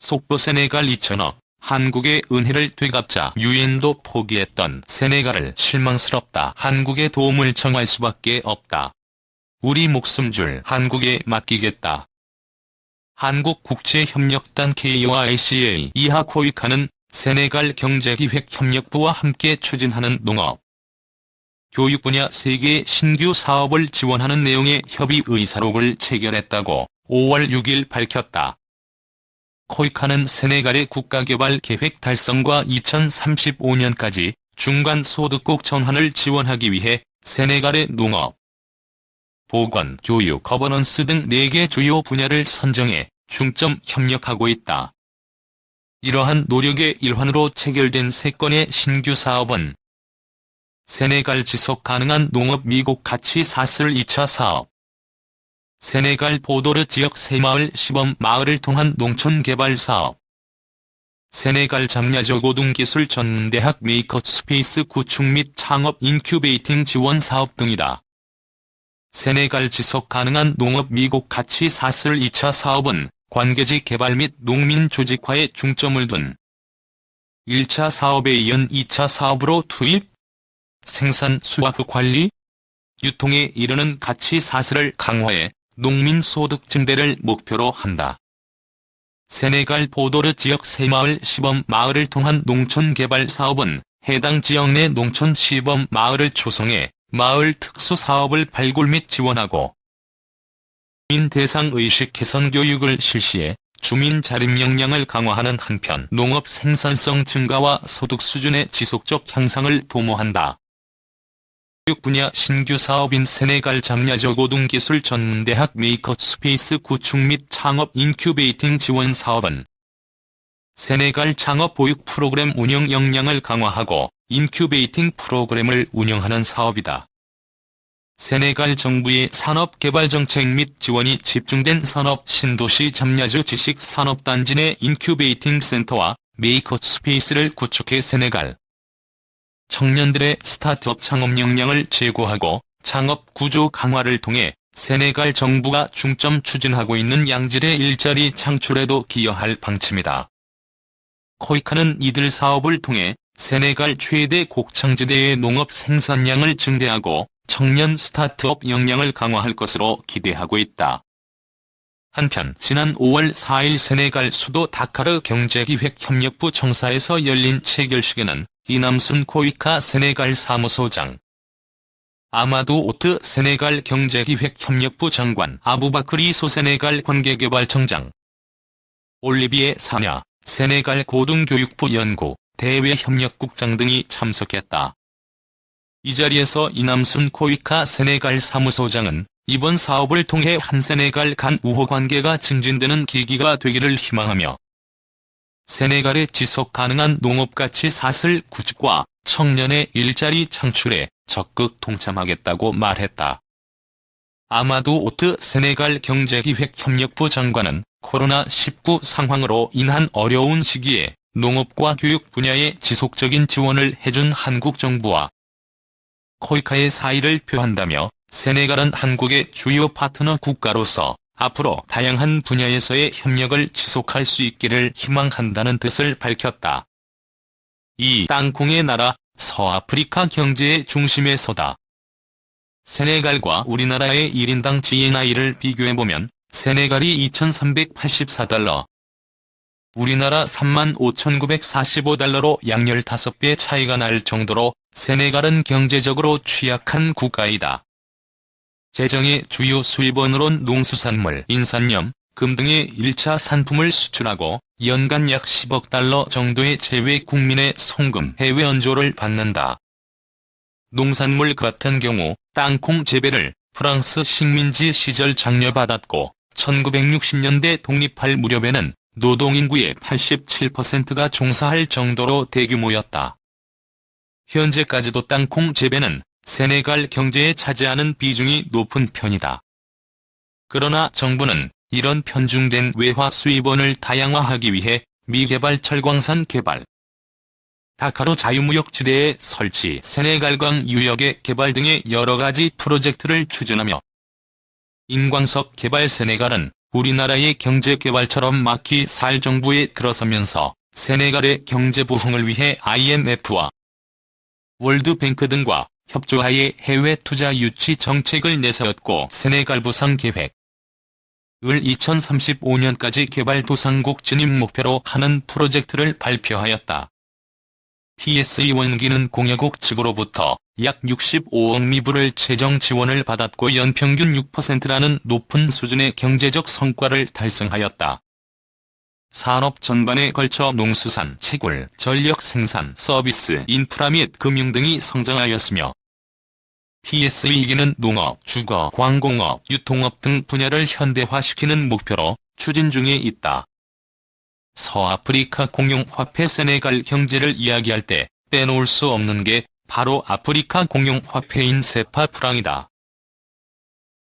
속보 세네갈 2천억, 한국의 은혜를 되갚자 유엔도 포기했던 세네갈을 실망스럽다. 한국에 도움을 청할 수밖에 없다. 우리 목숨 줄 한국에 맡기겠다. 한국국제협력단 KOICA 이하 코이카는 세네갈 경제기획협력부와 함께 추진하는 농업, 교육 분야 3개의 신규 사업을 지원하는 내용의 협의 의사록을 체결했다고 5월 6일 밝혔다. 코이카는 세네갈의 국가개발 계획 달성과 2035년까지 중간 소득국 전환을 지원하기 위해 세네갈의 농업, 보건, 교육, 거버넌스 등 4개 주요 분야를 선정해 중점 협력하고 있다. 이러한 노력의 일환으로 체결된 3건의 신규 사업은 세네갈 지속 가능한 농업 미국 가치 사슬 2차 사업, 세네갈 보도르 지역 새마을 시범 마을을 통한 농촌 개발 사업, 세네갈 장야저 고등기술 전문대학 메이커 스페이스 구축 및 창업 인큐베이팅 지원 사업 등이다. 세네갈 지속 가능한 농업 미국 가치 사슬 2차 사업은 관계지 개발 및 농민 조직화에 중점을 둔 1차 사업에 이은 2차 사업으로 투입, 생산 수확 후 관리, 유통에 이르는 가치 사슬을 강화해 농민 소득 증대를 목표로 한다. 세네갈 보도르 지역 새마을 시범 마을을 통한 농촌 개발 사업은 해당 지역 내 농촌 시범 마을을 조성해 마을 특수 사업을 발굴 및 지원하고 주민 대상 의식 개선 교육을 실시해 주민 자립 역량을 강화하는 한편 농업 생산성 증가와 소득 수준의 지속적 향상을 도모한다. 교육 분야 신규 사업인 세네갈 장야저 고등기술 전문대학 메이커 스페이스 구축 및 창업 인큐베이팅 지원 사업은 세네갈 창업 보육 프로그램 운영 역량을 강화하고 인큐베이팅 프로그램을 운영하는 사업이다. 세네갈 정부의 산업개발정책 및 지원이 집중된 산업 신도시 잠야주 지식산업단지 내 인큐베이팅 센터와 메이커 스페이스를 구축해 세네갈 청년들의 스타트업 창업 역량을 제고하고 창업 구조 강화를 통해 세네갈 정부가 중점 추진하고 있는 양질의 일자리 창출에도 기여할 방침이다. 코이카는 이들 사업을 통해 세네갈 최대 곡창지대의 농업 생산량을 증대하고 청년 스타트업 역량을 강화할 것으로 기대하고 있다. 한편 지난 5월 4일 세네갈 수도 다카르 경제기획협력부 청사에서 열린 체결식에는 이남순 코이카 세네갈 사무소장, 아마도 오트 세네갈 경제기획협력부 장관 아부바크리 소 세네갈 관계개발청장, 올리비에 사냐 세네갈 고등교육부 연구 대외협력국장 등이 참석했다. 이 자리에서 이남순 코이카 세네갈 사무소장은 이번 사업을 통해 한 세네갈 간 우호 관계가 증진되는 계기가 되기를 희망하며 세네갈의 지속 가능한 농업 가치 사슬 구축과 청년의 일자리 창출에 적극 동참하겠다고 말했다. 아마도 오트 세네갈 경제기획협력부 장관은 코로나19 상황으로 인한 어려운 시기에 농업과 교육 분야에 지속적인 지원을 해준 한국 정부와 코이카의 사의를 표한다며 세네갈은 한국의 주요 파트너 국가로서 앞으로 다양한 분야에서의 협력을 지속할 수 있기를 희망한다는 뜻을 밝혔다. 이 땅콩의 나라 서아프리카 경제의 중심에 서다. 세네갈과 우리나라의 1인당 GNI를 비교해보면 세네갈이 2,384달러, 우리나라 35,945달러로 양 15배 차이가 날 정도로 세네갈은 경제적으로 취약한 국가이다. 재정의 주요 수입원으론 농수산물, 인산염, 금 등의 1차 산품을 수출하고 연간 약 10억 달러 정도의 제외 국민의 송금 해외 원조를 받는다. 농산물 같은 경우 땅콩 재배를 프랑스 식민지 시절 장려받았고 1960년대 독립할 무렵에는 노동인구의 87%가 종사할 정도로 대규모였다. 현재까지도 땅콩 재배는 세네갈 경제에 차지하는 비중이 높은 편이다. 그러나 정부는 이런 편중된 외화 수입원을 다양화하기 위해 미개발 철광산 개발, 다카로 자유무역 지대의 설치, 세네갈강 유역의 개발 등의 여러 가지 프로젝트를 추진하며 인광석 개발 세네갈은 우리나라의 경제 개발처럼 막히 살 정부에 들어서면서 세네갈의 경제 부흥을 위해 IMF와 월드뱅크 등과 협조하에 해외 투자 유치 정책을 내세웠고 세네갈 부상 계획 을 2035년까지 개발도상국 진입 목표로 하는 프로젝트를 발표하였다. TSE 원기는 공여국 측으로부터 약 65억 미불을 재정 지원을 받았고 연평균 6%라는 높은 수준의 경제적 성과를 달성하였다. 산업 전반에 걸쳐 농수산, 채굴, 전력 생산, 서비스, 인프라 및 금융 등이 성장하였으며 TSE기는 농업, 주거, 광공업, 유통업 등 분야를 현대화시키는 목표로 추진 중에 있다. 서아프리카 공용화폐 세네갈 경제를 이야기할 때 빼놓을 수 없는 게 바로 아프리카 공용화폐인 세파프랑이다.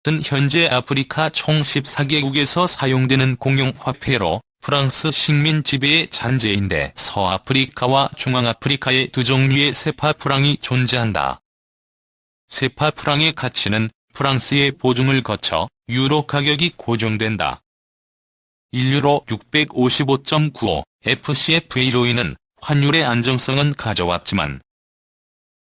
은 현재 아프리카 총 14개국에서 사용되는 공용화폐로 프랑스 식민 지배의 잔재인데 서아프리카와 중앙아프리카의 두 종류의 세파프랑이 존재한다. 세파 프랑의 가치는 프랑스의 보증을 거쳐 유로 가격이 고정된다. 1유로 655.95 FCFA로 인한 환율의 안정성은 가져왔지만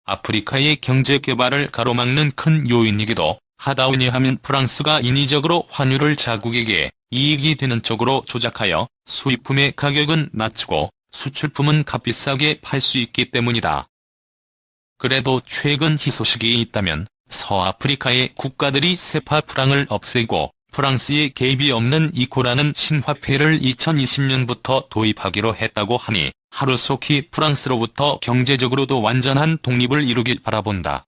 아프리카의 경제 개발을 가로막는 큰 요인이기도 하다 왜냐하면 프랑스가 인위적으로 환율을 자국에게 이익이 되는 쪽으로 조작하여 수입품의 가격은 낮추고 수출품은 값비싸게 팔 수 있기 때문이다. 그래도 최근 희소식이 있다면 서아프리카의 국가들이 세파 프랑을 없애고 프랑스의 개입이 없는 이코라는 신화폐를 2020년부터 도입하기로 했다고 하니 하루속히 프랑스로부터 경제적으로도 완전한 독립을 이루길 바라본다.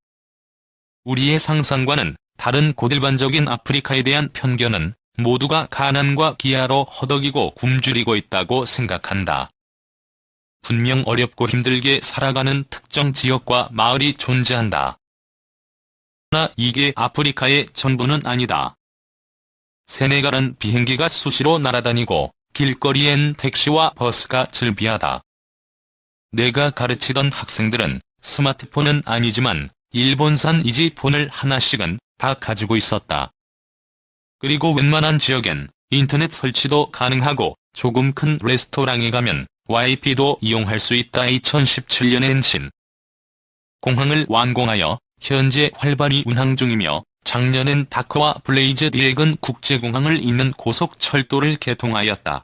우리의 상상과는 다른 고질반적인 아프리카에 대한 편견은 모두가 가난과 기아로 허덕이고 굶주리고 있다고 생각한다. 분명 어렵고 힘들게 살아가는 특정 지역과 마을이 존재한다. 그러나 이게 아프리카의 전부는 아니다. 세네갈은 비행기가 수시로 날아다니고 길거리엔 택시와 버스가 즐비하다. 내가 가르치던 학생들은 스마트폰은 아니지만 일본산 이지폰을 하나씩은 다 가지고 있었다. 그리고 웬만한 지역엔 인터넷 설치도 가능하고 조금 큰 레스토랑에 가면 와이피도 이용할 수 있다. 2017년에 엔신 공항을 완공하여 현재 활발히 운항 중이며 작년엔 다크와 블레이즈 디액은 국제공항을 잇는 고속철도를 개통하였다.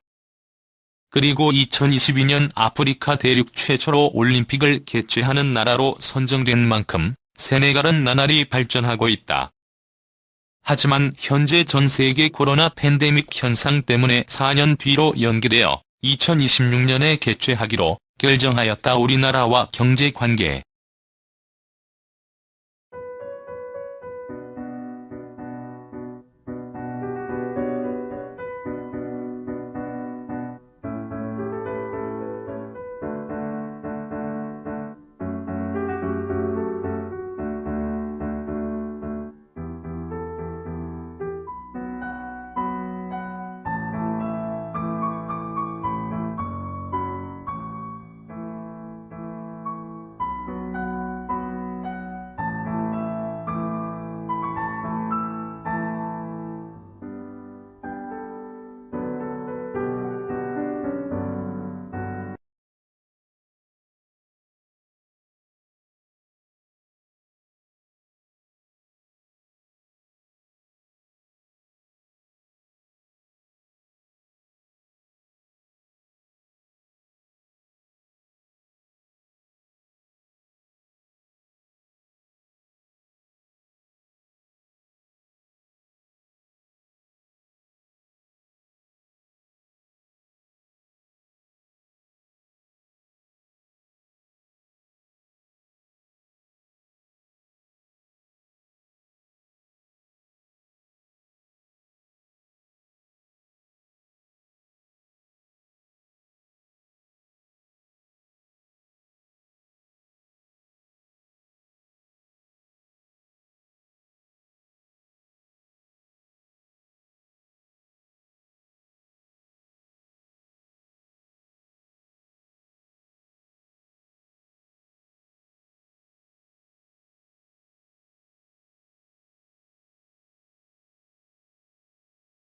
그리고 2022년 아프리카 대륙 최초로 올림픽을 개최하는 나라로 선정된 만큼 세네갈은 나날이 발전하고 있다. 하지만 현재 전 세계 코로나 팬데믹 현상 때문에 4년 뒤로 연기되어 2026년에 개최하기로 결정하였다. 우리나라와 경제관계